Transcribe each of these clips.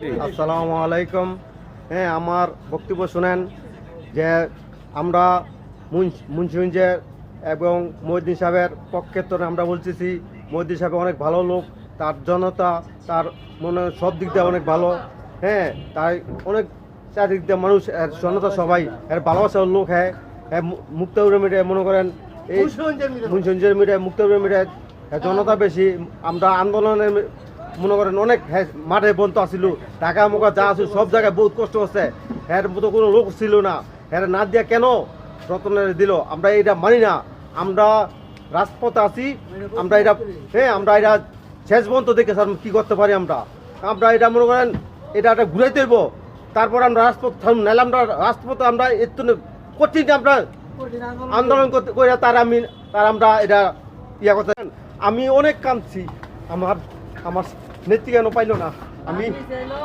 আসসালামু আলাইকুম। হ্যাঁ আমার বক্তব্য শুনেন যে আমরা মুন্স- মুন্সিগঞ্জের এবং মহিউদ্দিন সাহেবের পক্ষে তো আমরা বলতেছি মহিউদ্দিন সাহেব অনেক ভালো লোক তার জনতা তার মনে সব দিক দিয়ে অনেক ভালো। হ্যাঁ তাই অনেক চারিদিক দিয়ে মানুষ এর জনতা সবাই এর ভালোবাসার লোক হ্যাঁ হ্যাঁ মুক্তাউর মিডিয়ায় মনে করেন এই মুন্সিগঞ্জের মিডিয়ায় মুক্তাউর মিডিয়ায় হ্যাঁ, জনতা বেশি আমরা আন্দোলনের মনে করেন অনেক হ্যাঁ, মাঠে বন্ধ আসিল ঢাকা মোকা যা আছে সব জায়গায় বহুত কষ্ট হচ্ছে। এর মতো কোনো লোক ছিল না। এর না দিয়া কেন রতনের দিল? আমরা এটা মানি না। আমরা রাজপথে আছি। আমরা এটা হ্যাঁ আমরা এটা শেষ পর্যন্ত দেখে স্যার কী করতে পারি আমরা? আমরা এটা মনে করেন এটা একটা ঘুরাইতে হইব তারপর আমরা রাজপথ নাহলে আমরা রাজপথে আমরা একটু কঠিন আমরা আন্দোলন করতে করে তার আমি তার আমরা এটা ইয়া করতে আমি অনেক কাঁদছি। আমার আমার নেত্রী কেন পাইলো না? আমি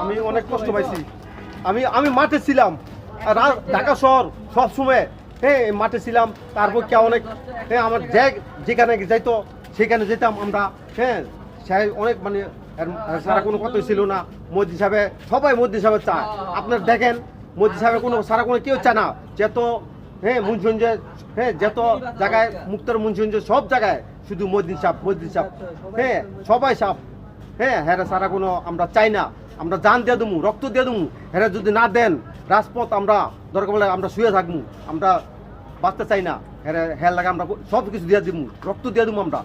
আমি অনেক কষ্ট পাইছি। আমি আমি মাঠে ছিলাম। ঢাকা শহর সব সময়। হ্যাঁ মাঠে ছিলাম। তারপর কে অনেক হ্যাঁ আমার যে যেখানে যাইতো সেখানে যেতাম আমরা। হ্যাঁ সে অনেক মানে সারা কোনো কথাই ছিল না। মোদি সাহেবে সবাই মোদি সাহেব চায়। আপনার দেখেন মোদি সাহেবের কোনো সারা কোনো কেউ চায় না। যেত হ্যাঁ মুন্সিগঞ্জে হ্যাঁ যত জায়গায় মুক্তার মুন্সিগঞ্জে সব জায়গায় শুধু মদিন সাপ মদিন সাপ হ্যাঁ সবাই সাপ হ্যাঁ হ্যাঁ সারা কোনো আমরা চাই না। আমরা যান দিয়ে দেবো রক্ত দিয়ে দেবো হ্যাঁ যদি না দেন, রাজপথ আমরা, দরকার বলে আমরা শুয়ে থাকব আমরা বাঁচতে চাই না। হ্যাঁ হ্যাঁ লাগে আমরা সব কিছু দিয়ে দিব রক্ত দিয়ে দেবো আমরা।